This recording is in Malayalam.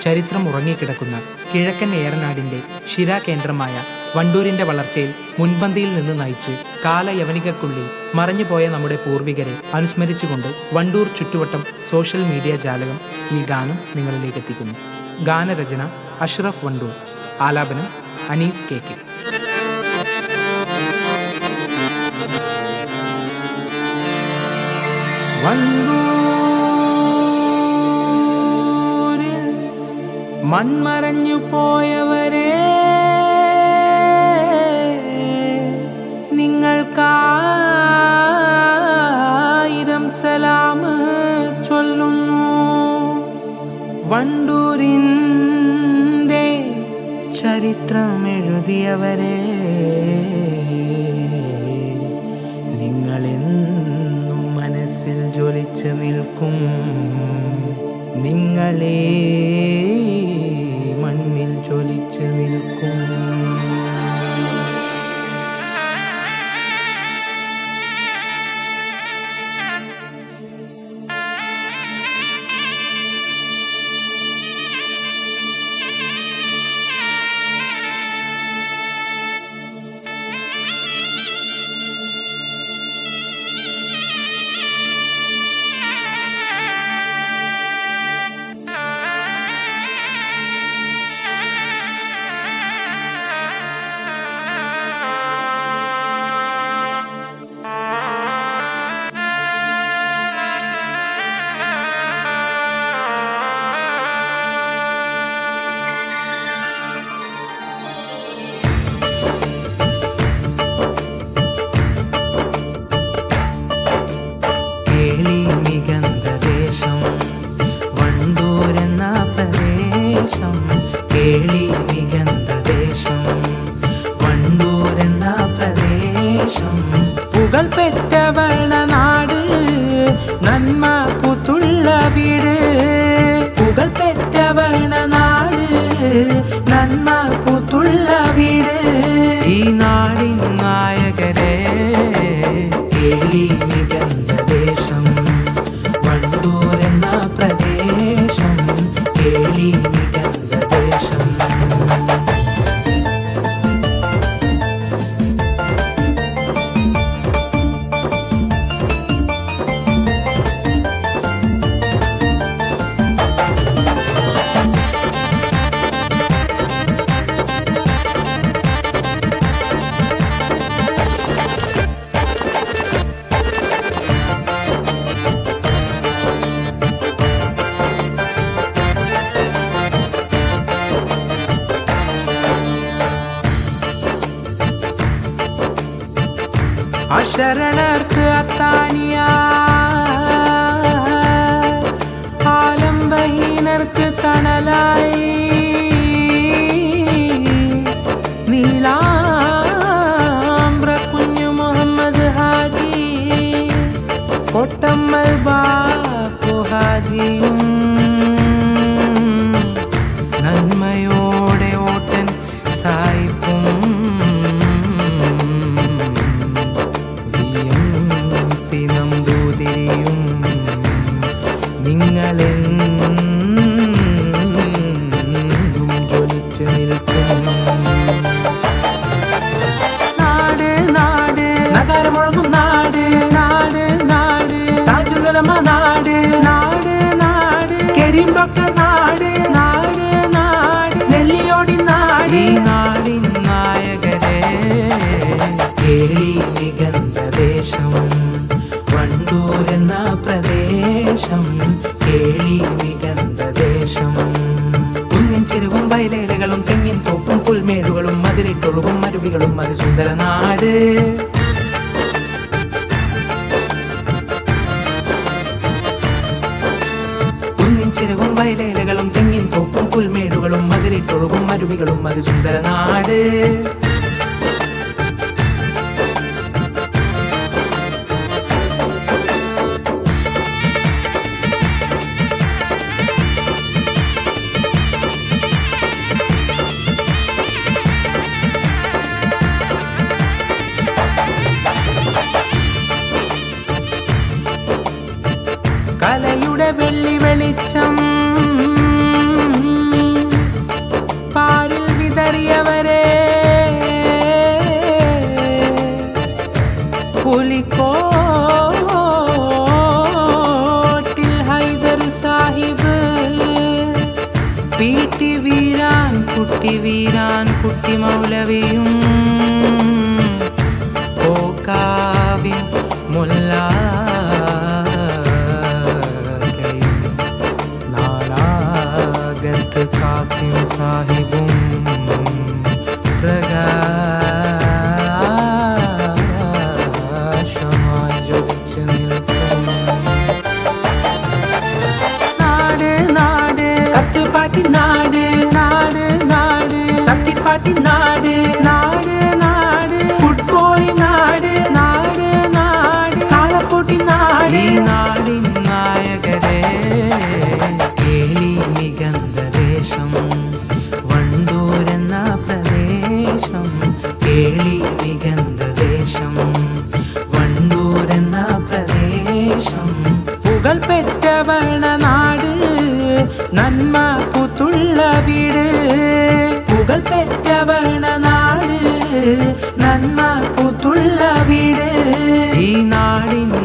ചരിത്രം ഉറങ്ങിക്കിടക്കുന്ന കിഴക്കൻ ഏറനാടിന്റെ ശിരാകേന്ദ്രമായ വണ്ടൂരിന്റെ വളർച്ചയിൽ മുൻപന്തിയിൽ നിന്ന് നയിച്ച് കാലയവനികക്കുള്ളിൽ മറഞ്ഞുപോയ നമ്മുടെ പൂർവികരെ അനുസ്മരിച്ചുകൊണ്ട് വണ്ടൂർ ചുറ്റുവട്ടം സോഷ്യൽ മീഡിയ ജാലകം ഈ ഗാനം നിങ്ങളിലേക്ക് എത്തിക്കുന്നു ഗാനരചന അഷ്റഫ് വണ്ടൂർ. ആലാപനം അനീസ് കെ കെ. വണ്ടൂരിൽ മൺമറഞ്ഞു പോയവരെ നിങ്ങൾക്കായിരം സലാമ് ചൊല്ലുന്നു. വണ്ടൂരിന്റെ ചരിത്രം എഴുതിയവരെ നിങ്ങളെന്നും മനസ്സിൽ ജ്വലിച്ച് നിൽക്കും. നിങ്ങളെ നന്മ പുത്തുള്ള വീട് ഈ നാടിൻ നായകരെ കേളി മികந்த அசரணர்க்கு அத்தானியா ஆலம்பகினர்க்கு தணலாய். കരീം ഡോക്ടർ നാട് നാട് നാട്. നെല്ലിയോടി നാടി. നാടിൻ നായകരെ കേളി നിഗന്ധ ദേശം വണ്ടൂരെന്ന പ്രദേശം. വയലേലകളും തെങ്ങിൻ തോപ്പും പുൽമേടുകളും മതിലിട്ടൊഴുകും അരുവികളും അതിസുന്ദര നാട് பீட்டி வீரான் குட்டி வீரான் குட்டி மௌலவியும். போக்காவின் முல்லா സത്യപ്പാട്ടി നാട് നാട് നാട്. ഫുട്ബോളി നാട് നാട് നാട്. കാളപ്പൊട്ടി നാട്. നാടിൻ നായകരെ കേളി നിഗന്ധ ദേശം വണ്ടൂരെന്ന പ്രദേശം കേളി നിഗന്ധ ദേശം വണ്ടൂരെന്ന പ്രദേശം. പുകൾ പെറ്റവണ നാട് നന്മ പുത്തുള്ള വീട്. நல்லவன நாடு நன்ம புத்துள்ள வீடு ஈ நாடின்